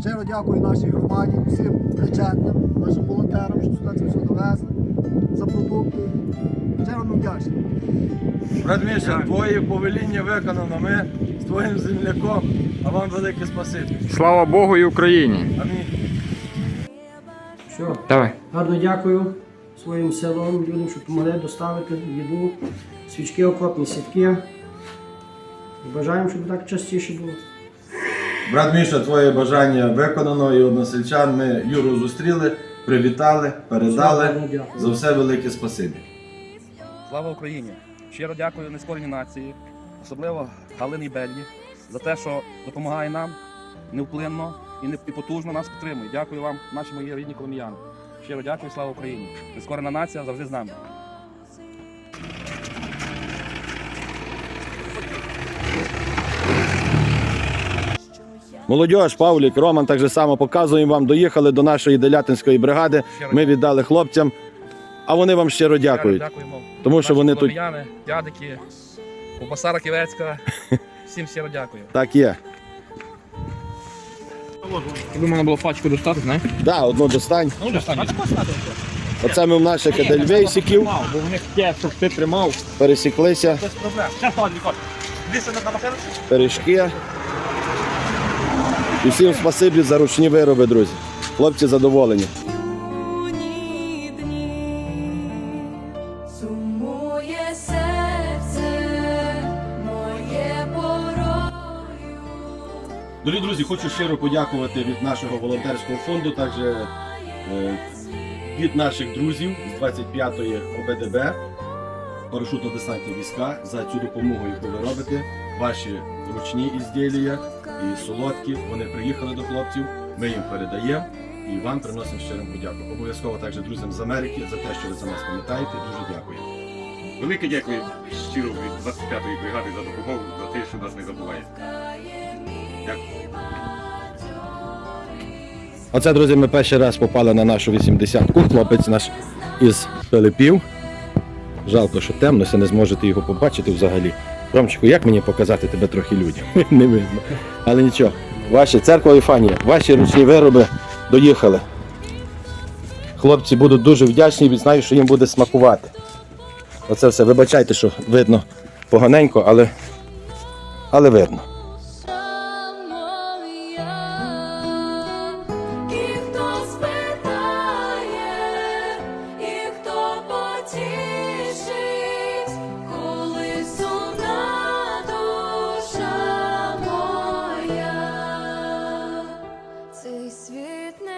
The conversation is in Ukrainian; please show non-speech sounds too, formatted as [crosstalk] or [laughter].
Щиро дякую нашій громаді, всім причетним, нашим волонтерам, що сюди це все довезли за продукти. Щиро нам вдячний. Брат Міша, твоє повеління виконано. Ми з твоїм земляком, а вам велике спасибі. Слава Богу і Україні. Амінь. Все, Давай. гарно дякую своїм селом, людям, що допомогли доставити їду, свічки, окопні сітки. Бажаємо, щоб так частіше було. Брат Міша, твоє бажання виконано і односельчан. Ми Юру зустріли, привітали, передали. За все велике спасибі. Слава Україні! Щиро дякую нескореній нації, особливо Галині Беллі, за те, що допомагає нам невплинно і, не, і потужно нас підтримує. Дякую вам, наші мої рідні коломіяни. Щиро дякую, слава Україні! Нескорена нація завжди з нами. Молодіж, Павлік, Роман так же само показуємо вам. Доїхали до нашої делятинської бригади. Ми віддали хлопцям, а вони вам щиро дякують. Дякуємо. Тому що вони тут дядики, Ковбаса Раківецька. Всім щиро дякую. так є. Якби можна було фачку достати, знаєш? Да, одну достань. Ну, достань. Оце ми в наших едельвейсиків Бо в них є, щоб ти тримав. пересіклися, Без проблем. Зараз І всім спасибі за ручні вироби, друзі. Хлопці задоволені. Дорогі друзі, хочу щиро подякувати від нашого волонтерського фонду, також е, від наших друзів з 25-ї ОБДБ, парашютно-десантні війська за цю допомогу, яку ви робите. Ваші ручні ізділля і солодкі. Вони приїхали до хлопців. Ми їм передаємо і вам приносимо щирим подяку. Обов'язково також друзям з Америки за те, що ви за нас пам'ятаєте. Дуже дякую. Велике дякую щиро від 25-ї бригади за допомогу, за те, що нас не забуває. Дякую. Оце, друзі, ми перший раз попали на нашу 80-ку. Хлопець наш із Пилипів. Жалко, що темно, все не зможете його побачити взагалі. Ромчику, як мені показати тебе трохи людям? [laughs] не видно. Але нічого. Ваші церква Іфанія, ваші ручні вироби доїхали. Хлопці будуть дуже вдячні і знаю, що їм буде смакувати. Оце все. Вибачайте, що видно поганенько, але, але видно. Цей світ не